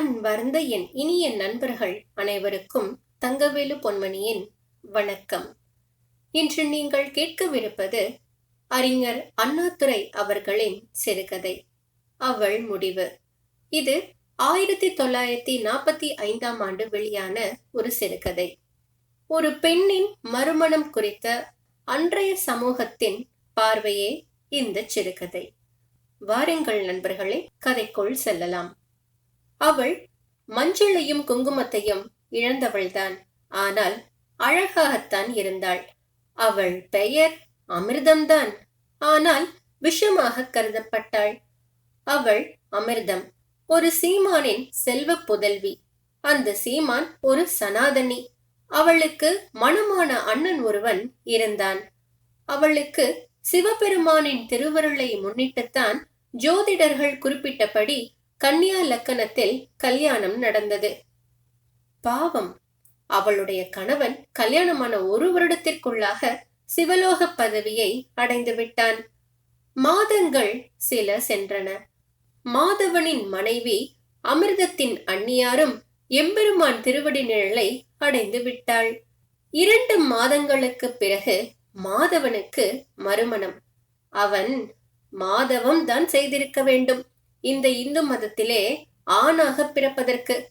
அன்பார்ந்த என் இனிய நண்பர்கள் அனைவருக்கும் தங்கவேலு பொன்மணியின் வணக்கம். இன்று நீங்கள் கேட்கவிருப்பது அறிஞர் அண்ணாதுரை அவர்களின் சிறுகதை அவள் முடிவு. இது ஆயிரத்தி தொள்ளாயிரத்தி நாற்பத்தி ஐந்தாம் ஆண்டு வெளியான ஒரு சிறுகதை. ஒரு பெண்ணின் மறுமணம் குறித்த அன்றைய சமூகத்தின் பார்வையே இந்த சிறுகதை. வாருங்கள் நண்பர்களே கதைக்குள் செல்லலாம். அவள் மஞ்சளையும் குங்குமத்தையும் இழந்தவள்தான். ஆனால் அழகாகத்தான் இருந்தாள். அவள் பெயர் அமிர்தம்தான். ஆனால் விஷமாக கருதப்பட்டாள். அவள் அமிர்தம் ஒரு சீமானின் செல்வ புதல்வி. அந்த சீமான் ஒரு சனாதனி. அவளுக்கு மணமான அண்ணன் ஒருவன் இருந்தான். அவளுக்கு சிவபெருமானின் திருவருளை முன்னிட்டுத்தான் ஜோதிடர்கள் குறிப்பிட்டபடி கன்னியா லக்கணத்தில் கல்யாணம் நடந்தது. பாவம். அவளுடைய கணவன் கல்யாணமான ஒரு வருடத்திற்குள்ளாக சிவலோக பதவியை அடைந்து விட்டான். மாதங்கள் சில சென்றன. மாதவனின் மனைவி அமிர்தத்தின் அந்நியாரும் எம்பெருமான் திருவடி நிழலை அடைந்து விட்டாள். இரண்டு மாதங்களுக்கு பிறகு மாதவனுக்கு மறுமணம். அவன் மாதவம் தான் செய்திருக்க வேண்டும். இந்த இந்து மதத்திலே ஆணாக பிறப்பதற்கு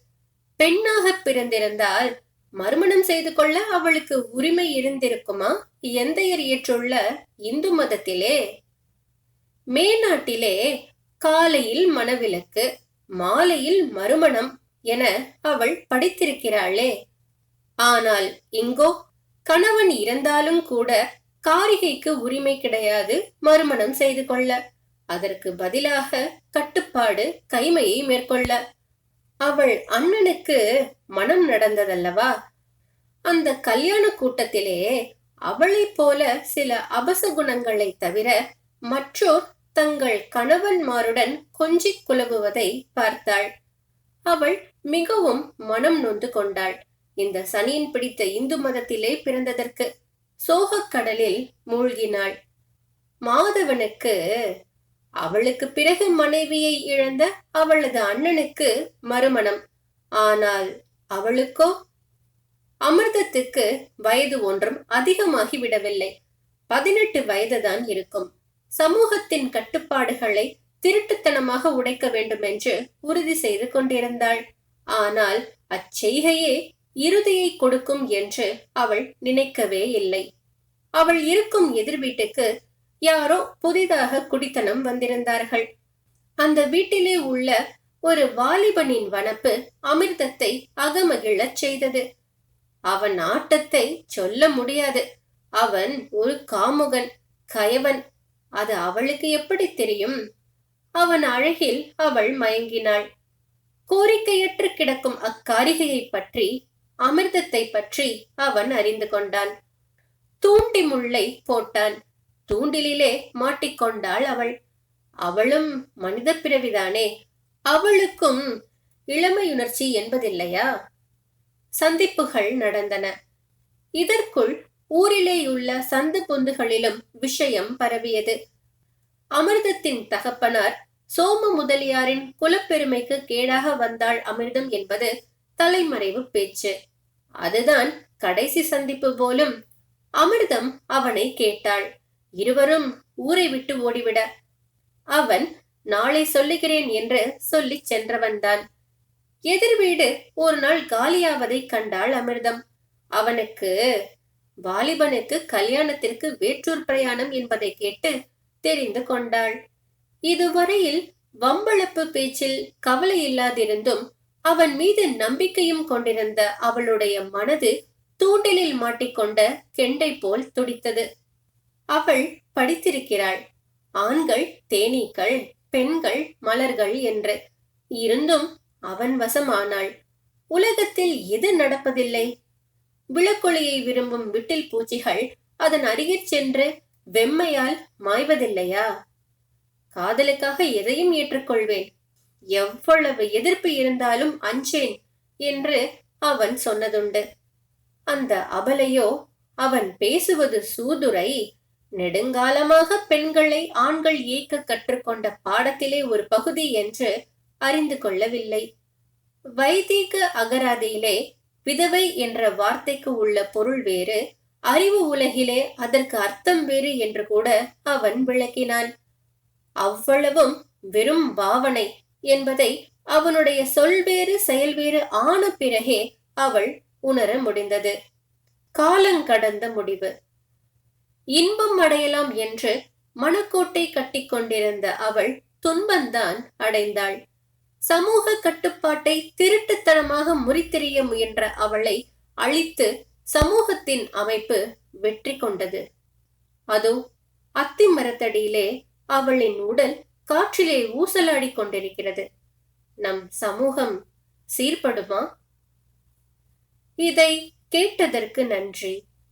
பெண்ணாக பிறந்திருந்தால் மறுமணம் செய்து கொள்ள அவளுக்கு உரிமை இருந்திருக்குமா? எந்தையர் ஏற்றுள்ள இந்து மதத்திலே? மேநாட்டிலே காலையில் மணவிலக்கு மாலையில் மறுமணம் என அவள் படித்திருக்கிறாளே. ஆனால் இங்கோ கணவன் இறந்தாலும் கூட காரிகைக்கு உரிமை கிடையாது மறுமணம் செய்து கொள்ள. அதற்கு பதிலாக கட்டுப்பாடு கைமையை மேற்கொள்ள. அவள் அண்ணனுக்கு மனம் நடந்ததல்லவா? அந்த கல்யாண கூட்டத்திலே அவளைப் போல சில அபச குணங்களை தவிர மற்றோர் தங்கள் கணவன்மாருடன் கொஞ்சிக் குலவுவதை பார்த்தாள். அவள் மிகவும் மனம் நொந்து கொண்டாள். இந்த சனியின் பிடித்த இந்து மதத்திலே பிறந்ததற்கு சோகக் கடலில் மூழ்கினாள். மாதவனுக்கு அவளுக்கு பிறகு மனைவியை இழந்த அவளது அண்ணனுக்கு மறுமணம். ஆனால் அவளுக்கோ? அமிர்தத்துக்கு வயது ஒன்றும் அதிகமாகி விடவில்லை பதினெட்டு வயதுதான் இருக்கும். சமூகத்தின் கட்டுப்பாடுகளை திருட்டுத்தனமாக உடைக்க வேண்டும் என்று உறுதி செய்து கொண்டிருந்தாள். ஆனால் அச்செய்கையே இறுதியை கொடுக்கும் என்று அவள் நினைக்கவே இல்லை. அவள் இருக்கும் எதிர் வீட்டுக்கு யாரோ புதிதாக குடித்தனம் வந்திருந்தார்கள். அந்த வீட்டிலே உள்ள ஒரு வாலிபனின் வனப்பு அமிர்தத்தை அகமகிழச் செய்தது. அவன் ஆட்டத்தை சொல்ல முடியாது. அவன் ஒரு காமுகன் கயவன். அது அவளுக்கு எப்படி தெரியும்? அவன் அழகில் அவள் மயங்கினாள். கோரிக்கையற்று கிடக்கும் அக்காரிகையை பற்றி அமிர்தத்தை பற்றி அவன் அறிந்து கொண்டான். தூண்டி முல்லை போட்டான். தூண்டிலே மாட்டிக்கொண்டாள் அவள். அவளும் மனித பிறவிதானே. அவளுக்கும் இளமையுணர்ச்சி என்பதில்லையா? சந்திப்புகள் நடந்தன. இதற்குள் ஊரிலேயுள்ள சந்து பொந்துகளிலும் விஷயம் பரவியது. அமிர்தத்தின் தகப்பனார் சோம முதலியாரின் குலப்பெருமைக்கு கேடாக வந்தாள் அமிர்தம் என்பது தலைமறைவு பேச்சு. அதுதான் கடைசி சந்திப்பு போலும் அமிர்தம் அவனை கேட்டாள். இருவரும் ஊரை விட்டு ஓடிவிட. அவன் நாளை சொல்லுகிறேன் என்று சொல்லிச் சென்றவன்தான். எதிர் வீடு ஒரு நாள் காலியாவதை கண்டாள் அமிர்தம். அவனுக்கு வாலிபனுக்கு கல்யாணத்திற்கு வேற்றூர் பிரயாணம் என்பதை கேட்டு தெரிந்து கொண்டாள். இதுவரையில் வம்பளப்பு பேச்சில் கவலை இல்லாதிருந்தும் அவன் மீது நம்பிக்கையும் கொண்டிருந்த அவளுடைய மனது தூண்டிலில் மாட்டிக்கொண்ட கெண்டை போல் துடித்தது. அவள் படித்திருக்கிறாள். ஆண்கள் தேனீக்கள் பெண்கள் மலர்கள் என்று. இருந்தும் அவன் வசமானாள். உலகத்தில் எது நடப்பதில்லை? விளக்கொலியை விரும்பும் விட்டில் பூச்சிகள் அதன் அருகிற் சென்று வெம்மையால் மாய்வதில்லையா? காதலுக்காக எதையும் ஏற்றுக்கொள்வேன். எவ்வளவு எதிர்ப்பு இருந்தாலும் அஞ்சேன் என்று அவன் சொன்னதுண்டு. அந்த அபலையோ அவன் பேசுவது சூதுரை நெடுங்காலமாக பெண்களை ஆண்கள் இயக்க கற்றுக்கொண்ட பாடத்திலே ஒரு பகுதி என்று அறிந்து கொள்ளவில்லை. வைதிக அகராதியிலே விதவை என்ற வார்த்தைக்கு உள்ள பொருள் வேறு அறிவு உலகிலே அதற்கு அர்த்தம் வேறு என்று கூட அவன் விளக்கினான். அவ்வளவும் வெறும் பாவனை என்பதை அவனுடைய சொல் வேறு செயல் வேறு ஆன பிறகே அவள் உணர முடிந்தது. காலங்கடந்த முடிவு. இன்பம் அடையலாம் என்று மனக்கோட்டை கட்டிக்கொண்டிருந்த அவள் துன்பந்தான் அடைந்தாள். சமூக கட்டுப்பாட்டை திருட்டுத்தனமாக முறித்தெறிய முயன்ற அவளை அழித்து சமூகத்தின் அமைப்பு வெற்றி கொண்டது. அதோ அத்தி மரத்தடியிலே அவளின் உடல் காற்றிலே ஊசலாடி கொண்டிருக்கிறது. நம் சமூகம் சீர்படுமா? இதை கேட்டதற்கு நன்றி.